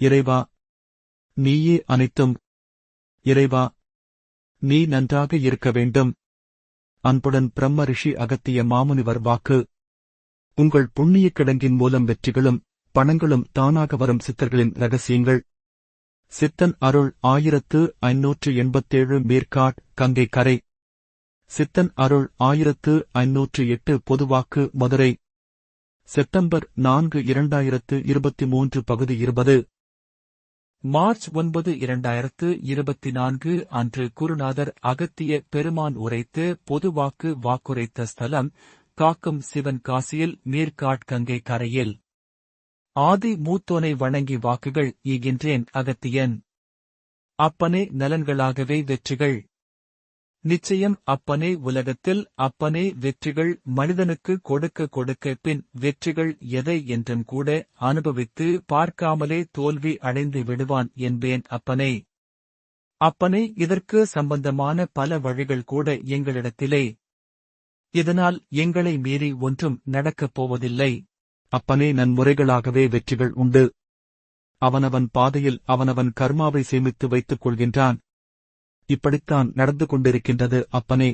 இறைவா நீயே அனைத்தும். இறைவா நீ நன்றாக இருக்க வேண்டும். அன்புடன் பிரம்ம ரிஷி அகத்திய மாமுனிவர் வாக்கு. உங்கள் புண்ணிய கிடங்கின் மூலம் வெற்றிகளும் பணங்களும் தானாக வரும் சித்தர்களின் ரகசியங்கள். சித்தன் அருள் ஆயிரத்து ஐநூற்று எண்பத்தேழு மேற்காட் கங்கை கரை. சித்தன் அருள் ஆயிரத்து ஐநூற்று எட்டு பொதுவாக்கு மதுரை. செப்டம்பர் நான்கு இரண்டாயிரத்து இருபத்தி மூன்று பகுதி இருபது. மார்ச் ஒன்பது இரண்டாயிரத்து இருபத்தி நான்கு அன்று குருநாதர் அகத்திய பெருமான் உரைத்து பொதுவாக்கு வாக்குரைத்த ஸ்தலம் காக்கும் சிவன் காசியில் நீர்காட்கங்கை கரையில். ஆதி மூத்தோனை வணங்கி வாக்குகள் ஈகின்றேன் அகத்தியன். அப்பனே நலன்களாகவே வெற்றிகள். நிச்சயம் அப்பனே உலகத்தில் அப்பனே வெற்றிகள் மனிதனுக்கு கொடுக்க கொடுக்க பின் வெற்றிகள் எதை என்றும் கூட அனுபவித்து பார்க்காமலே தோல்வி அடைந்து விடுவான் என்பேன் அப்பனே. அப்பனே இதற்கு சம்பந்தமான பல வழிகள் கூட எங்களிடத்திலே. இதனால் எங்களை மீறி ஒன்றும் நடக்கப் போவதில்லை. அப்பனே நன்முறைகளாகவே வெற்றிகள் உண்டு. அவனவன் பாதையில் அவனவன் கர்மாவை சேமித்து வைத்துக் கொள்கின்றான். இப்படித்தான் நடந்து கொண்டிருக்கின்றது அப்பனே.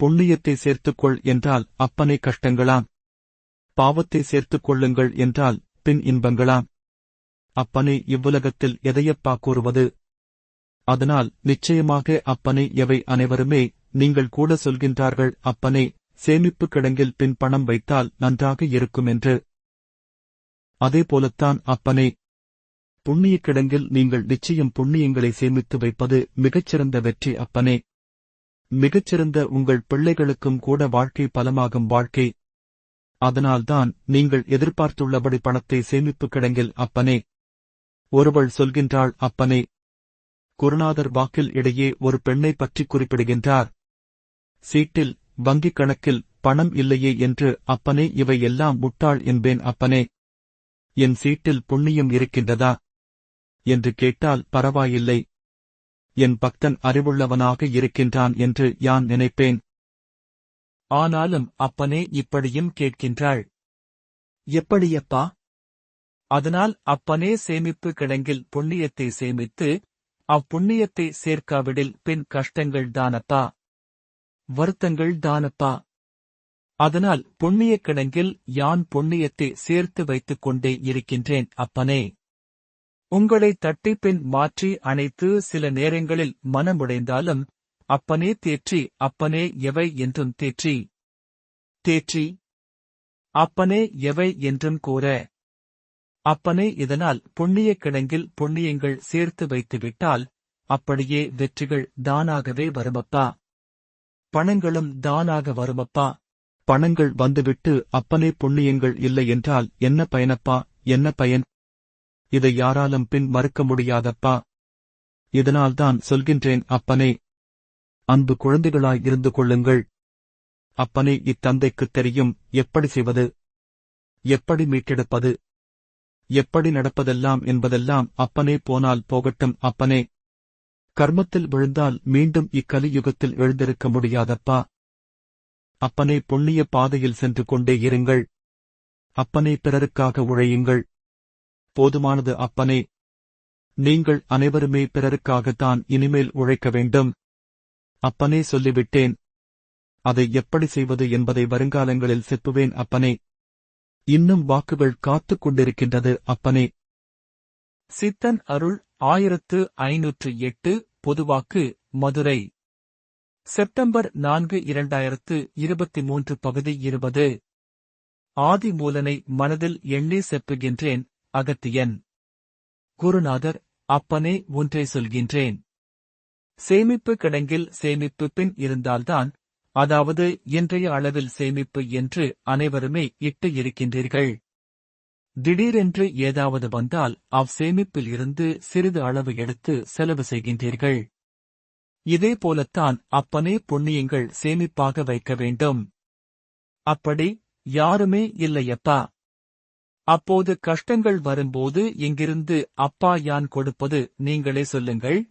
புண்ணியத்தை சேர்த்துக்கொள் என்றால் அப்பனை கஷ்டங்களாம். பாவத்தை சேர்த்துக் கொள்ளுங்கள் என்றால் பின் இன்பங்களாம். அப்பனே இவ்வுலகத்தில் எதையப்பா கூறுவது? அதனால் நிச்சயமாக அப்பனை எவை அனைவருமே நீங்கள் கூட சொல்கின்றார்கள் அப்பனே சேமிப்பு கிடங்கில் பின் பணம் வைத்தால் நன்றாக இருக்கும் என்று அதேபோலத்தான் அப்பனே புண்ணிய கிடங்கில் நீங்கள் நிச்சயம் புண்ணியங்களை சேமித்து வைப்பது மிகச்சிறந்த வெற்றி அப்பனே. மிகச்சிறந்த உங்கள் பிள்ளைகளுக்கும் கூட வாழ்க்கை பலமாகும் வாழ்க்கை. அதனால்தான் நீங்கள் எதிர்பார்த்துள்ளபடி பணத்தை சேமிப்பு கிடங்கில் அப்பனே. ஒருவள் சொல்கின்றாள் அப்பனே குருநாதர் வாக்கில் இடையே ஒரு பெண்ணை பற்றி குறிப்பிடுகின்றார். சீட்டில் வங்கிக் கணக்கில் பணம் இல்லையே என்று அப்பனே இவை எல்லாம் முட்டாள் என்பேன் அப்பனே. என் சீட்டில் புண்ணியம் இருக்கின்றதா? என்று கேட்டால் பரவாயில்லை. என் பக்தன் அறிவுள்ளவனாக இருக்கின்றான் என்று யான் நினைப்பேன்? ஆனாலும் அப்பனே இப்படியும் கேட்கின்றாள். எப்படியப்பா? அதனால் அப்பனே சேமிப்பு கிடங்கில் புண்ணியத்தை சேமித்து அப்புண்ணியத்தை சேர்க்காவிடில் பின் கஷ்டங்கள் தானப்பா? வருத்தங்கள் தானப்பா. அதனால் புண்ணிய கிடங்கில் யான் புண்ணியத்தை சேர்த்து வைத்துக் கொண்டே இருக்கின்றேன் அப்பனே. உங்களை தட்டிப்பின் மாற்றி அணைத்து சில நேரங்களில் மனமுடைந்தாலும் அப்பனே தேற்றி அப்பனே எவை என்றும் தேற்றி. தேற்றி. அப்பனே எவை என்றும் கூற. அப்பனே இதனால் புண்ணிய கிடங்கில் புண்ணியங்கள் சேர்த்து வைத்துவிட்டால் அப்படியே வெற்றிகள் தானாகவே வருமப்பா. பணங்களும் தானாக வருமப்பா. பணங்கள் வந்துவிட்டு அப்பனே புண்ணியங்கள் இல்லை என்றால் என்ன பயனப்பா? என்ன பயன்? இதை யாராலும் பின் மறுக்க முடியாதப்பா. இதனால்தான் சொல்கின்றேன் அப்பனே. அன்பு குழந்தைகளாய் இருந்து கொள்ளுங்கள். அப்பனே இத்தந்தைக்குத் தெரியும் எப்படி செய்வது? எப்படி மீட்டெடுப்பது? எப்படி நடப்பதெல்லாம் என்பதெல்லாம் அப்பனே போனால் போகட்டும் அப்பனே. கர்மத்தில் விழுந்தால் மீண்டும் இக்கலியுகத்தில் எழுந்திருக்க முடியாதப்பா. அப்பனே புண்ணிய பாதையில் சென்று கொண்டே இருங்கள். அப்பனே பிறருக்காக உழையுங்கள். போதுமானது அப்பனே. நீங்கள் அனைவருமே பிறருக்காகத்தான் இனிமேல் உழைக்க வேண்டும். அப்பனே சொல்லிவிட்டேன். அதை எப்படி செய்வது என்பதை வருங்காலங்களில் செப்புவேன் அப்பனே. இன்னும் வாக்குகள் காத்துக் கொண்டிருக்கின்றது அப்பனே. சித்தன் அருள் ஆயிரத்து ஐநூற்று எட்டு பொதுவாக்கு மதுரை. செப்டம்பர் நான்கு இரண்டாயிரத்து இருபத்தி மூன்று பகுதி இருபது. ஆதிமூலனை மனதில் எண்ணி செப்புகின்றேன். அகத்தியன் குருநாதர் அப்பனே ஒன்றை சொல்கின்றேன். சேமிப்பு கிடங்கில் சேமிப்பு பின் இருந்தால்தான் அதாவது இன்றைய அளவில் சேமிப்பு என்று அனைவருமே இட்டு இருக்கின்றீர்கள். திடீரென்று ஏதாவது வந்தால் அவ் சேமிப்பில் இருந்து சிறிது அளவு எடுத்து செலவு செய்கின்றீர்கள். இதே போலத்தான் அப்பனே புண்ணியங்கள் சேமிப்பாக வைக்க வேண்டும். அப்படி யாருமே இல்லையப்பா. அப்போது கஷ்டங்கள் வரும்போது இங்கிருந்து அப்பா யான் கொடுப்பது நீங்களே சொல்லுங்கள்.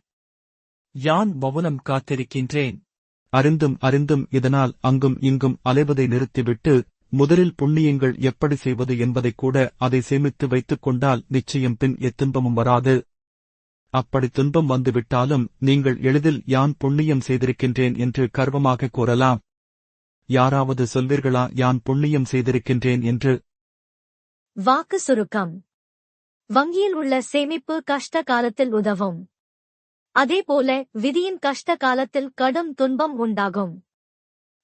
யான் மௌனம் காத்திருக்கின்றேன். அறிந்தும் அறிந்தும் இதனால் அங்கும் இங்கும் அலைவதை நிறுத்திவிட்டு முதலில் புண்ணியங்கள் எப்படி செய்வது என்பதைக் கூட அதை சேமித்து வைத்துக் கொண்டால் நிச்சயம் பின் எத்துன்பமும் வராது. அப்படி துன்பம் வந்துவிட்டாலும் நீங்கள் எளிதில் யான் புண்ணியம் செய்திருக்கின்றேன் என்று கர்வமாக கூறலாம். யாராவது சொல்வீர்களா யான் புண்ணியம் செய்திருக்கின்றேன் என்று வாக்கு சுருக்கம் வங்கியில் உள்ள சேமிப்பு கஷ்ட காலத்தில் உதவும். அதேபோல விதியின் கஷ்ட காலத்தில் கடும் துன்பம் உண்டாகும்.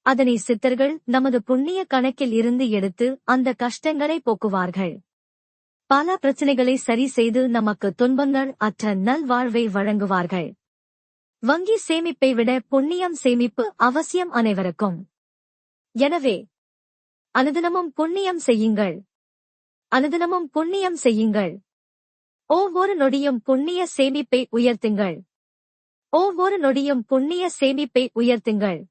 அதனை சித்தர்கள் நமது புண்ணிய கணக்கில் இருந்து எடுத்து அந்த கஷ்டங்களை போக்குவார்கள். பல பிரச்சனைகளை சரி செய்து நமக்கு துன்பங்கள் அற்ற நல்வாழ்வை வழங்குவார்கள். வங்கி சேமிப்பை விட புண்ணியம் சேமிப்பு அவசியம் அனைவருக்கும். எனவே அனுதினமும் புண்ணியம் செய்யுங்கள். அனுதினமும் புண்ணியம் செய்யுங்கள். ஒவ்வொரு நொடியும் புண்ணிய சேமிப்பை உயர்த்துங்கள். ஒவ்வொரு நொடியும் புண்ணிய சேமிப்பை உயர்த்துங்கள்.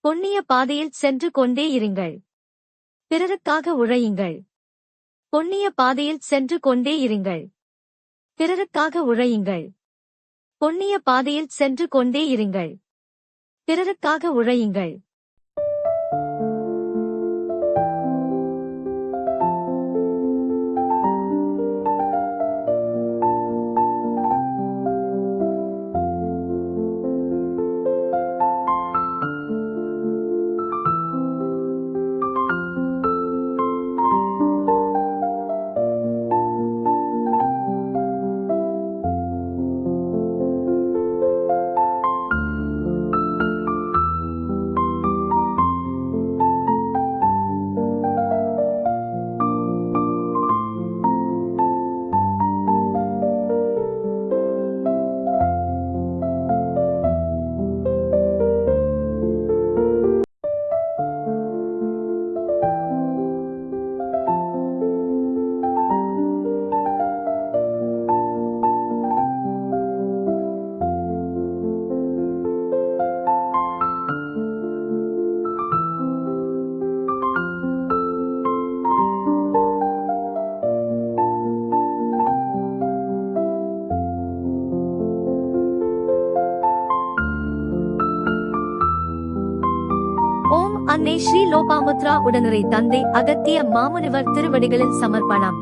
புண்ணிய பாதையில் சென்று கொண்டே இருங்கள். பிறருக்காக உழையுங்கள். பொன்னிய பாதையில் சென்று கொண்டே இருங்கள். பிறருக்காக உழையுங்கள். பொன்னிய பாதையில் சென்று கொண்டே இருங்கள். பிறருக்காக உழையுங்கள். ஓம் அன்னை ஸ்ரீ லோபாமுத்ரா உடனரை தந்தை அகத்திய மாமுனிவர் திருவடிகளில் சமர்ப்பணம்.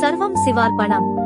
சர்வம் சிவார்ப்பணம்.